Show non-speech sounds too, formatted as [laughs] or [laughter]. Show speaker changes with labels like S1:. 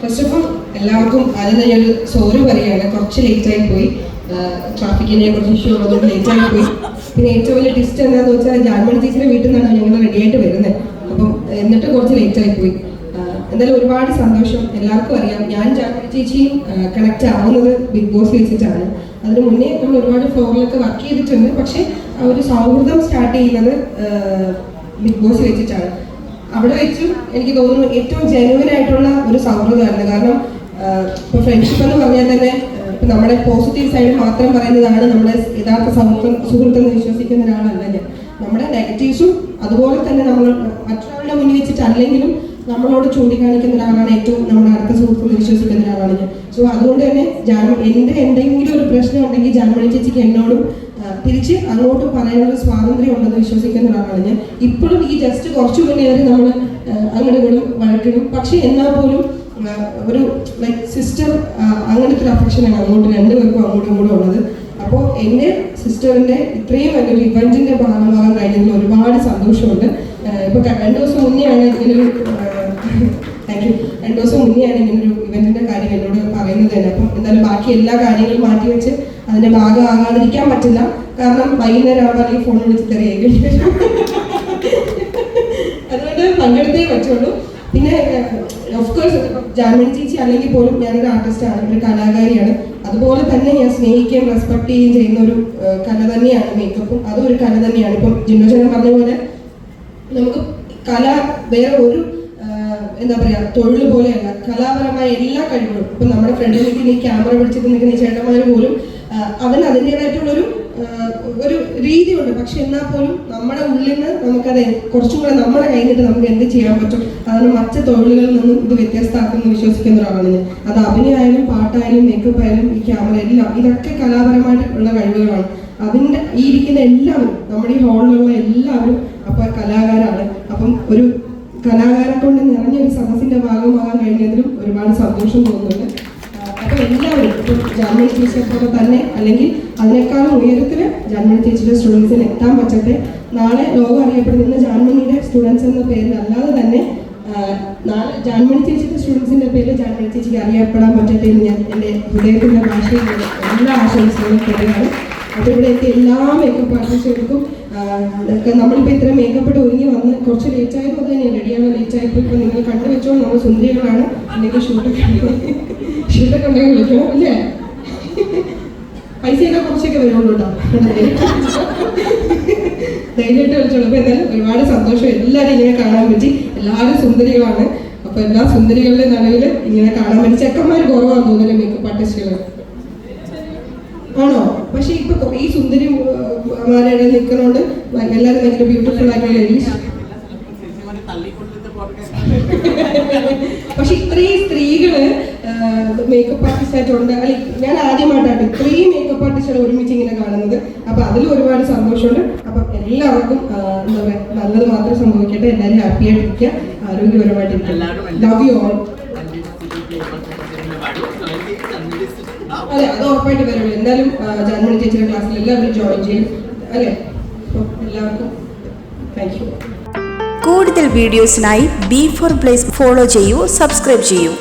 S1: First of all എല്ലാവർക്കും ആദ്യം തന്നെ ഒരു സോറി പറയുകയാണ്. കുറച്ച് ലേറ്റ് ആയി പോയി. ട്രാഫിക്കിനെ കുറച്ച് ഇഷ്യൂ ഉള്ളതുകൊണ്ട് ആയി പോയി. പിന്നെ ഏറ്റവും വലിയ ടിസ്റ്റ് എന്താണെന്ന് വെച്ചാൽ ജാൻമണി ടീച്ചറെ വീട്ടിൽ നിന്നാണ് ഞങ്ങൾ റെഡി ആയിട്ട് വരുന്നത്. അപ്പം എന്നിട്ട് കുറച്ച് ലേറ്റ് ആയി പോയി. എന്തായാലും ഒരുപാട് സന്തോഷം. എല്ലാവർക്കും അറിയാം. ഞാൻ ജാൻമണി ചേച്ചിയും കണക്ട് ആവുന്നത് ബിഗ് ബോസ് വെച്ചിട്ടാണ് അതിന് മുന്നേ നമ്മൾ ഒരുപാട് ഫ്ലോറിലൊക്കെ വർക്ക് ചെയ്തിട്ടുണ്ട്. പക്ഷേ ഒരു സൗഹൃദം സ്റ്റാർട്ട് ചെയ്യുന്നത് ബിഗ് ബോസ് വെച്ചിട്ടാണ് അവിടെ വെച്ചും എനിക്ക് തോന്നുന്നു ഏറ്റവും ജെനുവിൻ ആയിട്ടുള്ള ഒരു സൗഹൃദമായിരുന്നു. കാരണം ഇപ്പൊ ഫ്രണ്ട്ഷിപ്പ് എന്ന് പറഞ്ഞാൽ തന്നെ നമ്മുടെ പോസിറ്റീവ് സൈഡ് മാത്രം പറയുന്നതാണ് നമ്മുടെ യഥാർത്ഥ സൗഹൃദം സുഹൃത്തെന്ന് വിശ്വസിക്കുന്ന ഒരാളല്ല ഞാൻ. നമ്മുടെ നെഗറ്റീവ്സും അതുപോലെ തന്നെ നമ്മൾ മറ്റൊരാളുടെ മുന്നിൽ വെച്ചിട്ടല്ലെങ്കിലും നമ്മളോട് ചൂണ്ടിക്കാണിക്കുന്ന ഒരാളാണ് ഏറ്റവും നമ്മുടെ അടുത്ത സുഹൃത്തുക്കൾ വിശ്വസിക്കുന്ന ഒരാളാണ് ഞാൻ. സോ അതുകൊണ്ട് തന്നെ ജാൻ എന്റെ എന്തെങ്കിലും ഒരു പ്രശ്നം ഉണ്ടെങ്കിൽ ജാൻമണി ചേച്ചിക്ക് എന്നോടും തിരിച്ച് അങ്ങോട്ട് പറയാനുള്ള സ്വാതന്ത്ര്യം ഉണ്ടെന്ന് വിശ്വസിക്കുന്ന ഒരാളാണ് ഞാൻ. ഇപ്പോഴും ഈ ജസ്റ്റ് കുറച്ചു മുന്നേ വരെ നമ്മൾ അങ്ങോട്ടും വഴക്കിടും. പക്ഷെ എന്നാൽ പോലും ഒരു ലൈക്ക് സിസ്റ്റർ അങ്ങനത്തെ ഒരു അഫക്ഷനാണ് അങ്ങോട്ട് രണ്ടുപേർക്കും അങ്ങോട്ടും കൂടെ ഉള്ളത്. അപ്പോൾ എന്റെ സിസ്റ്ററിന്റെ ഇത്രയും വലിയൊരു ഇവന്റിന്റെ ഭാഗമാകാൻ കഴിഞ്ഞതിൽ ഒരുപാട് സന്തോഷമുണ്ട്. ഇപ്പോൾ രണ്ട് ദിവസം മുന്നെയാണ് ഇങ്ങനൊരു താങ്ക് യു രണ്ടു ദിവസം മുന്നെയാണ് ഇങ്ങനൊരു ഇവന്റിന്റെ കാര്യം എന്നോട് പറയുന്നത് തന്നെ. അപ്പം എന്തായാലും ബാക്കി എല്ലാ കാര്യങ്ങളും മാറ്റി വെച്ച് അതിന്റെ ഭാഗമാകാതിരിക്കാൻ പറ്റില്ല. കാരണം വൈകുന്നേരം ആകുമ്പോൾ അല്ലെങ്കിൽ ഫോൺ വിളിച്ച് തരികയായി [laughs] അതുകൊണ്ട് പങ്കെടുത്തേ പറ്റുള്ളൂ. പിന്നെ ഓഫ്കോഴ്സ് ജാൻമണി ചേച്ചി അല്ലെങ്കിൽ പോലും ഞാനൊരു ആർട്ടിസ്റ്റാണ് ഒരു കലാകാരിയാണ്. അതുപോലെ തന്നെ ഞാൻ സ്നേഹിക്കുകയും റെസ്പെക്ട് ചെയ്യുകയും ചെയ്യുന്ന ഒരു കല തന്നെയാണ് മേക്കപ്പും അതും ഒരു കല തന്നെയാണ്. ഇപ്പം ജിന്നോ ചേട്ടൻ പറഞ്ഞ പോലെ നമുക്ക് കല വേറെ ഒരു എന്താ പറയാ തൊഴിൽ പോലെയല്ല കലാപരമായ എല്ലാ കഴിവുകളും. ഇപ്പൊ നമ്മുടെ ഫ്രണ്ടിൽ നിൽക്കുന്ന ഈ ക്യാമറ പിടിച്ചിട്ട് നിൽക്കുന്ന ഈ ചേട്ടന്മാർ പോലും അവൻ അതിന്റെതായിട്ടുള്ളൊരു ഒരു ഒരു രീതിയുണ്ട്. പക്ഷെ എന്നാൽ പോലും നമ്മുടെ ഉള്ളിൽ നിന്ന് നമുക്കത് കുറച്ചും കൂടെ നമ്മുടെ നിന്നിട്ട് നമുക്ക് എന്ത് ചെയ്യാൻ പറ്റും? അതാണ് മറ്റ് തൊഴിലുകളിൽ നിന്നും ഇത് വ്യത്യസ്തമാക്കുമെന്ന് വിശ്വസിക്കുന്ന ഒരാളാണ് അത് അഭിനയമായാലും പാട്ടായാലും മേക്കപ്പ് ആയാലും ഈ ക്യാമറ എല്ലാം ഇതൊക്കെ കലാപരമായിട്ടുള്ള കഴിവുകളാണ്. അതിന്റെ ഈ ഇരിക്കുന്ന എല്ലാവരും നമ്മുടെ ഈ ഹാളിലുള്ള എല്ലാവരും അപ്പോൾ കലാകാരാണ്. അപ്പം ഒരു കലാകാരെ കൊണ്ട് നിറഞ്ഞൊരു സദസ്സിന്റെ ഭാഗമാകാൻ കഴിഞ്ഞതിലും ഒരുപാട് സന്തോഷം തോന്നുന്നുണ്ട്. അപ്പൊ എല്ലാവരും ഇപ്പൊ ജാൻമണി ടീച്ചർ പോലെ തന്നെ അല്ലെങ്കിൽ അതിനേക്കാളും ഉയരത്തിൽ ജാൻമണി ടീച്ചറുടെ സ്റ്റുഡൻസിന് എത്താൻ പറ്റട്ടെ. നാളെ ലോകം അറിയപ്പെടുന്ന ജാൻമണിയുടെ സ്റ്റുഡൻസ് എന്ന പേരിൽ അല്ലാതെ തന്നെ ജാൻമണി ചേച്ചിയുടെ സ്റ്റുഡൻസിന്റെ പേരിൽ ജാൻമണി ചേച്ചിക്ക് അറിയപ്പെടാൻ പറ്റട്ടെ എന്ന് ഞാൻ എന്റെ ഹൃദയത്തിന്റെ ഭാഷയിൽ എല്ലാ ആശംസകളും തരികയാണ് അപ്പോൾ ഇവിടെ എത്തിയ എല്ലാ മേക്കപ്പ് ആർട്ടിസ്റ്റുകൾക്കും ഒക്കെ നമ്മളിപ്പോൾ ഇത്ര മേക്കപ്പെട്ട് ഒരുങ്ങി വന്ന് കുറച്ച് ലേറ്റ് ആയപ്പോൾ അത് തന്നെയാണ് റെഡിയാവാൻ ലേറ്റ് ആയപ്പോൾ ഇപ്പോൾ നിങ്ങൾ കണ്ടു വെച്ചോ? നമ്മൾ സുന്ദരികളാണ്. അല്ലെങ്കിൽ ഷൂട്ടൊക്കെ ഷൂട്ടൊക്കെ [laughs] ഉണ്ടെങ്കിൽ വിളിക്കണം അല്ലേ? പൈസയൊക്കെ കുറച്ചൊക്കെ വരുള്ളൂ കേട്ടോ ധൈര്യമായിട്ട് വിളിച്ചോളൂ അപ്പോൾ എന്തായാലും ഒരുപാട് സന്തോഷം. എല്ലാവരും ഇങ്ങനെ കാണാൻ പറ്റി എല്ലാവരും സുന്ദരികളാണ്. അപ്പോൾ എല്ലാ സുന്ദരികളുടെ നടുവിൽ ഇങ്ങനെ കാണാൻ പറ്റി ചെക്കന്മാർ കുറവാണെന്ന് തോന്നുന്നില്ല മേക്കപ്പ് ആർട്ടിസ്റ്റുകൾ ആണോ? പക്ഷെ ഇപ്പൊ കുറെ ഈ സുന്ദരി മാരുടെ നിൽക്കുന്നോണ്ട് എല്ലാവരും ഭയങ്കര ബ്യൂട്ടിഫുൾ ആയിട്ടുള്ള പക്ഷെ ഇത്രയും സ്ത്രീകൾ മേക്കപ്പ് ആർട്ടിസ്റ്റ് ആയിട്ടുണ്ട് അല്ലെ ഞാൻ ആദ്യമായിട്ടാണ് ഇത്രയും മേക്കപ്പ് ആർട്ടിസ്റ്റ് ഒരുമിച്ച് ഇങ്ങനെ കാണുന്നത്. അപ്പൊ അതിൽ ഒരുപാട് സന്തോഷമുണ്ട്. അപ്പൊ എല്ലാവർക്കും എന്താ പറയാ നല്ലത് മാത്രം സംഭവിക്കട്ടെ. എല്ലാവരും ഹാപ്പി ആയിട്ടിരിക്കുക. ആരോഗ്യപരമായിട്ടിരിക്കുക. ലവ് യു ഓൾ അതെ അത് ഉറപ്പായിട്ട് വരുള്ളൂ എന്തായാലും ജന്മണി ചേച്ചിയുടെ ക്ലാസ്സിൽ എല്ലാവരും ജോയിൻ ചെയ്യും. അല്ലേ? എല്ലാവർക്കും താങ്ക് യു
S2: കൂടുതൽ വീഡിയോസിനായി ബി ഫോർ പ്ലേസ് ഫോളോ ചെയ്യൂ സബ്സ്ക്രൈബ് ചെയ്യൂ.